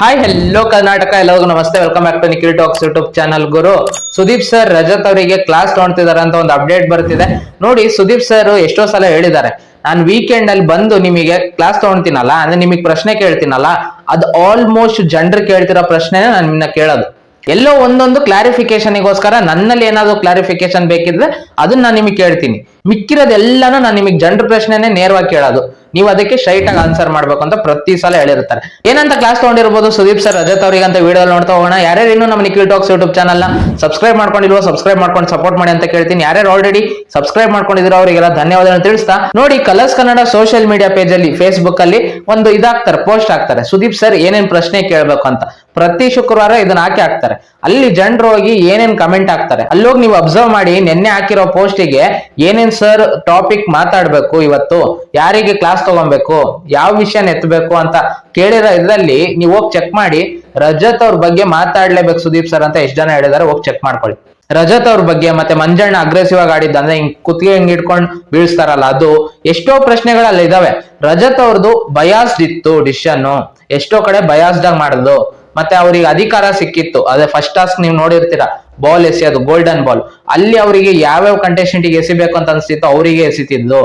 Hi hello Karnataka ಎಲ್ಲರಿಗೂ ನಮಸ್ತೆ. Welcome back to Nikhil talks YouTube channel Guru. Sudeep sir Rajat ಅವರಿಗೆ class ತಗೊಳ್ತಿದಾರೆ ಅಂತ ಒಂದು ಅಪ್ಡೇಟ್ ಬರ್ತಿದೆ. ನೋಡಿ, ಸುದೀಪ್ ಸರ್ ಎಷ್ಟೋ ಸಲ ಹೇಳಿದ್ದಾರೆ. ನಾನು ವೀಕೆಂಡ್ ಅಲ್ಲಿ ಬಂದು ನಿಮಗೆ ಕ್ಲಾಸ್ ತಗೊಳ್ತೀನಲ್ಲ ಅಂದ್ರೆ ನಿಮಗೆ ಪ್ರಶ್ನೆ ಕೇಳ್ತೀನಲ್ಲ, ಅದು ಆಲ್ಮೋಸ್ಟ್ ಜನರು ಕೇಳ್ತಿರೋ ಪ್ರಶ್ನೆನೇ ನಾನು ನಿಮ್ಮನ್ನ ಕೇಳೋದು. ಎಲ್ಲೋ ಒಂದೊಂದು ಕ್ಲಾರಿಫಿಕೇಶನ್ಗೋಸ್ಕರ ನನ್ನಲ್ಲಿ ಏನಾದರೂ ಕ್ಲಾರಿಫಿಕೇಶನ್ ಬೇಕಿದ್ರೆ ಅದನ್ನ ನಾನು ನಿಮಗೆ ಕೇಳ್ತೀನಿ. ಮಿಕ್ಕಿರೋದೆಲ್ಲನೂ ನಾನು ನಿಮಗೆ ಜನರ ಪ್ರಶ್ನೆನೇ ನೇರವಾಗಿ ಕೇಳೋದು. ನೀವು ಅದಕ್ಕೆ ಸ್ಟ್ರೈಟ್ ಆಗಿ ಆನ್ಸರ್ ಮಾಡ್ಬೇಕು ಅಂತ ಪ್ರತಿ ಸಲ ಹೇಳಿರ್ತಾರೆ ಏನಂತ ಕ್ಲಾಸ್ ತಗೊಂಡಿರ್ಬೋದು? ಸುದೀಪ್ ಸರ್ ರಜತ್ ಅವರಿಗೆ ಅಂತ ವಿಡಿಯೋ ನೋಡ್ತಾ ಹೋಗೋಣ. ಯಾರ್ಯಾರು ಇನ್ನೂ ನಮ್ಮ Nikhil talks YouTube channel subscribe ಮಾಡ್ಕೊಂಡಿಲ್ವೋ subscribe ಮಾಡ್ಕೊಂಡು ಸಪೋರ್ಟ್ ಮಾಡಿ ಅಂತ ಕೇಳ್ತೀನಿ. ಯಾರ್ಯಾರು ಆಲ್ರೆಡಿ ಸಬ್ಸ್ಕ್ರೈಬ್ ಮಾಡ್ಕೊಂಡಿದ್ರು ಅವರಿಗೆಲ್ಲ ಧನ್ಯವಾದಗಳನ್ನು ತಿಳಿಸ್ತಾ. ನೋಡಿ, Colors Kannada social media page ಅಲ್ಲಿ ಫೇಸ್ಬುಕ್ ಅಲ್ಲಿ ಒಂದು ಇದಾಗ್ತಾರೆ ಪೋಸ್ಟ್ ಹಾಕ್ತಾರೆ ಸುದೀಪ್ ಸರ್ ಏನೇನ್ ಪ್ರಶ್ನೆ ಕೇಳಬೇಕು ಅಂತ. ಪ್ರತಿ ಶುಕ್ರವಾರ ಇದನ್ನ ಹಾಕಿ ಹಾಕ್ತಾರೆ. ಅಲ್ಲಿ ಜನರು ಹೋಗಿ ಏನೇನ್ ಕಮೆಂಟ್ ಹಾಕ್ತಾರೆ. ಅಲ್ಲೋಗಿ ನೀವು ಅಬ್ಸರ್ವ್ ಮಾಡಿ ನಿನ್ನೆ ಹಾಕಿರೋ ಪೋಸ್ಟಿಗೆ ಏನೇನ್ ಸರ್ ಟಾಪಿಕ್ ಮಾತಾಡ್ಬೇಕು ಇವತ್ತು? ಯಾರಿಗೆ ಕ್ಲಾಸ್ ತಗೊಬೇಕು? ಯಾವ ವಿಷಯ ಎತ್ತಬೇಕು ಅಂತ ಕೇಳಿರೋ ಇದ್ರಲ್ಲಿ ನೀವು ಹೋಗಿ ಚೆಕ್ ಮಾಡಿ. ರಜತ್ ಅವ್ರ ಬಗ್ಗೆ ಮಾತಾಡ್ಲೇಬೇಕು ಸುದೀಪ್ ಸರ್ ಅಂತ ಎಷ್ಟು ಜನ ಹೇಳಿದಾರೆ ಹೋಗಿ ಚೆಕ್ ಮಾಡ್ಕೊಳ್ಳಿ. ರಜತ್ ಅವ್ರ ಬಗ್ಗೆ ಮತ್ತೆ ಮಂಜಣ್ಣ ಅಗ್ರೆಸಿವ್ ಆಗಿ ಆಡಿದ್ದ ಅಂದ್ರೆ ಹಿಂಗ್ ಕುತ್ತಿಗೆ ಹಿಂಗ್ ಇಟ್ಕೊಂಡು ಬೀಳಿಸ್ತಾರಲ್ಲ ಅದು ಎಷ್ಟೋ ಪ್ರಶ್ನೆಗಳಲ್ಲಿ ಇದಾವೆ. ರಜತ್ ಅವ್ರದ್ದು ಬಯಾಸ್ಡ್ ಇತ್ತು ಡಿಶನ್ ಎಷ್ಟೋ ಕಡೆ ಬಯಾಸ್ಡ್ ಆಗಿ ಮಾಡಿದ್ರು ಮತ್ತೆ ಅವ್ರಿಗೆ ಅಧಿಕಾರ ಸಿಕ್ಕಿತ್ತು. ಅದೇ ಫಸ್ಟ್ ಟಾಸ್ಕ್ ನೀವು ನೋಡಿರ್ತೀರಾ ಬಾಲ್ ಎಸೆಯೋದು ಗೋಲ್ಡನ್ ಬಾಲ್ ಅಲ್ಲಿ ಅವರಿಗೆ ಯಾವ್ಯಾವ ಕಂಟೆಸ್ಟೆಂಟ್ ಎಸಿಬೇಕು ಅಂತ ಅನ್ಸ್ತಿತ್ತು ಅವರಿಗೆ ಎಸಿತಿದ್ಲು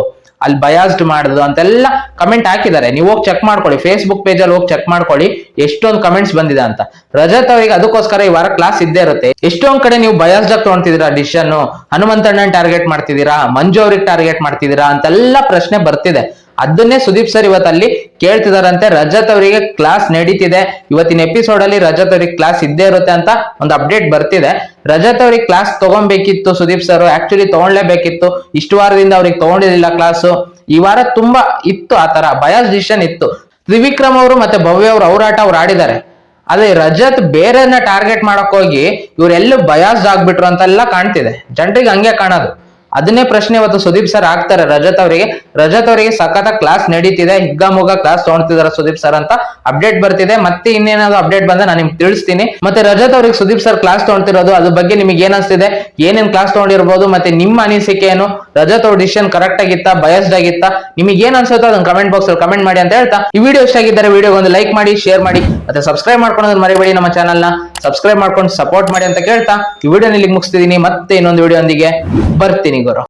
ಅಲ್ಲಿ ಬಯಾಸ್ಡ್ ಮಾಡುದು ಅಂತೆಲ್ಲ ಕಮೆಂಟ್ ಹಾಕಿದ್ದಾರೆ. ನೀವು ಹೋಗಿ ಚೆಕ್ ಮಾಡ್ಕೊಳ್ಳಿ ಫೇಸ್ಬುಕ್ ಪೇಜ್ ಅಲ್ಲಿ ಹೋಗಿ ಚೆಕ್ ಮಾಡ್ಕೊಳ್ಳಿ, ಎಷ್ಟೊಂದು ಕಮೆಂಟ್ಸ್ ಬಂದಿದೆ ಅಂತ. ರಜತ್ ಅವರಿಗೆ ಅದಕ್ಕೋಸ್ಕರ ಈ ವಾರ ಕ್ಲಾಸ್ ಇದ್ದೇ ಇರುತ್ತೆ. ಎಷ್ಟೊಂದ್ ಕಡೆ ನೀವು ಬಯಾಸ್ಡ್ ಆಗಿ ತೊಗೊಂತಿದ್ದೀರಾ ಹನುಮಂತಣ್ಣನ ಹನುಮಂತಣ್ಣನ್ ಟಾರ್ಗೆಟ್ ಮಾಡ್ತಿದ್ದೀರಾ? ಮಂಜು ಅವ್ರಿಗೆ ಟಾರ್ಗೆಟ್ ಮಾಡ್ತಿದ್ದೀರಾ? ಅಂತೆಲ್ಲ ಪ್ರಶ್ನೆ ಬರ್ತಿದೆ. ಅದನ್ನೇ ಸುದೀಪ್ ಸರ್ ಇವತ್ತಲ್ಲಿ ಕೇಳ್ತಿದಾರಂತೆ. ರಜತ್ ಅವರಿಗೆ ಕ್ಲಾಸ್ ನಡೀತಿದೆ. ಇವತ್ತಿನ ಎಪಿಸೋಡ್ ಅಲ್ಲಿ ರಜತ್ ಅವರಿಗೆ ಕ್ಲಾಸ್ ಇದ್ದೇ ಇರುತ್ತೆ ಅಂತ ಒಂದು ಅಪ್ಡೇಟ್ ಬರ್ತಿದೆ. ರಜತ್ ಅವ್ರಿಗೆ ಕ್ಲಾಸ್ ತಗೊಬೇಕಿತ್ತು ಸುದೀಪ್ ಸರ್. ಆಕ್ಚುಲಿ ತಗೊಳ್ಲೇಬೇಕಿತ್ತು ಇಷ್ಟು ವಾರದಿಂದ ಅವ್ರಿಗೆ ತಗೊಂಡಿರ್ಲಿಲ್ಲ ಕ್ಲಾಸ್ ಈ ವಾರ ತುಂಬಾ ಇತ್ತು ಆ ತರ ಬಯಾಸ್ ಡಿಸಿಷನ್ ಇತ್ತು. ತ್ರಿವಿಕ್ರಮ್ ಅವರು ಮತ್ತೆ ಭವ್ಯ ಅವರು ಅವರಾಟ ಅವ್ರು ಆಡಿದ್ದಾರೆ. ಅದೇ ರಜತ್ ಬೇರೆನ ಟಾರ್ಗೆಟ್ ಮಾಡಕ್ ಹೋಗಿ ಇವರೆಲ್ಲೂ ಬಯಾಸ್ಡ್ ಆಗ್ಬಿಟ್ರು ಅಂತೆಲ್ಲ ಕಾಣ್ತಿದೆ. ಜನರಿಗೆ ಹಂಗೆ ಕಾಣೋದು. ಅದನ್ನೇ ಪ್ರಶ್ನೆ ಇವತ್ತು ಸುದೀಪ್ ಸರ್ ಆಗ್ತಾರೆ ರಜತ್ ಅವರಿಗೆ. ರಜತ್ ಅವರಿಗೆ ಸಖತ್ ಕ್ಲಾಸ್ ನಡೀತಿದೆ. ಹಿಗ್ಗಾಮುಗ್ಗ ಕ್ಲಾಸ್ ತಗೊಳ್ತಿದಾರೆ ಸುದೀಪ್ ಸರ್ ಅಂತ ಅಪ್ಡೇಟ್ ಬರ್ತಿದೆ. ಮತ್ತೆ ಇನ್ನೇನಾದ್ರು ಅಪ್ಡೇಟ್ ಬಂದ್ರೆ ನಾನು ನಿಮ್ಗೆ ತಿಳಿಸ್ತೀನಿ. ಮತ್ತೆ ರಜತ್ ಅವರಿಗೆ ಸುದೀಪ್ ಸರ್ ಕ್ಲಾಸ್ ತಗೊಳ್ತಿರೋದು ಅದ್ರ ಬಗ್ಗೆ ನಿಮಗೆ ಏನಿಸ್ತಿದೆ ಏನೇನ್ ಕ್ಲಾಸ್ ತೊಗೊಂಡಿರ್ಬೋದು ಮತ್ತೆ ನಿಮ್ಮ ಅನಿಸಿಕೆ ಏನು? ರಜತ್ ಅವ್ರ ಡಿಸಿಷನ್ ಕರೆಕ್ಟ್ ಆಗಿತ್ತಾ? ಬಯಸ್ಡ್ ಆಗಿತ್ತಾ? ನಿಮಗೆ ಏನ್ ಅನ್ಸುತ್ತೋ ಅದನ್ನ ಕಮೆಂಟ್ ಬಾಕ್ಸ್ ಅಲ್ಲಿ ಕಮೆಂಟ್ ಮಾಡಿ ಅಂತ ಹೇಳ್ತಾ. ಈ ವಿಡಿಯೋ ಇಷ್ಟ ಆಗಿದ್ದಾರೆ ವಿಡಿಯೋ ಒಂದು ಲೈಕ್ ಮಾಡಿ ಶೇರ್ ಮಾಡಿ. ಮತ್ತೆ ಸಬ್ಸ್ಕ್ರೈಬ್ ಮಾಡ್ಕೊಂಡು ಮರಿಬೇಡಿ ನಮ್ಮ ಚಾನಲ್ನ. ಸಬ್ಸ್ಕ್ರೈಬ್ ಮಾಡ್ಕೊಂಡು ಸಪೋರ್ಟ್ ಮಾಡಿ ಅಂತ ಕೇಳ್ತಾ ಈ ವಿಡಿಯೋ ಇಲ್ಲಿಗೆ ಮುಗಿಸ್ತಿದ್ದೀನಿ ಮತ್ತೆ ಇನ್ನೊಂದು ವಿಡಿಯೋ ಒಂದಿಗೆ ಬರ್ತೀನಿ ಗುರು.